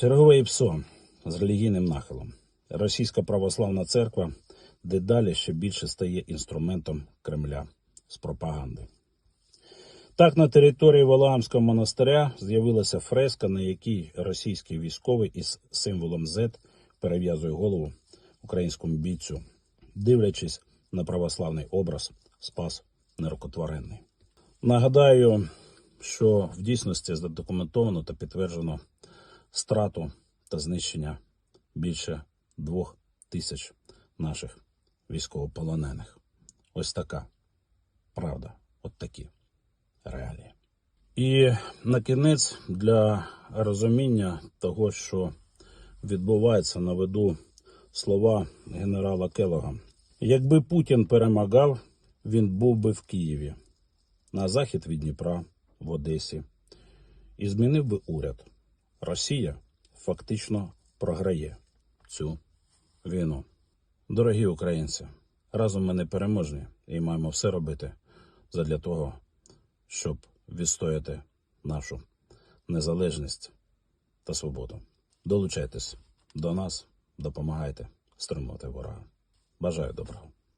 Чергове ІПСО з релігійним нахилом. Російська православна церква дедалі ще більше стає інструментом Кремля з пропаганди. Так, на території Валаамського монастиря з'явилася фреска, на якій російський військовий із символом Z перев'язує голову українському бійцю, дивлячись на православний образ Спас Нерокотворенний. Нагадаю, що в дійсності задокументовано та підтверджено страту та знищення більше двох тисяч наших військовополонених. Ось така правда, от такі реалії. І на кінець для розуміння того, що відбувається, наведу слова генерала Келога. Якби Путін перемагав, він був би в Києві, на захід від Дніпра, в Одесі, і змінив би уряд. Росія фактично програє цю війну. Дорогі українці, разом ми не переможні і маємо все робити задля того, щоб відстояти нашу незалежність та свободу. Долучайтесь до нас, допомагайте стримувати ворога. Бажаю доброго.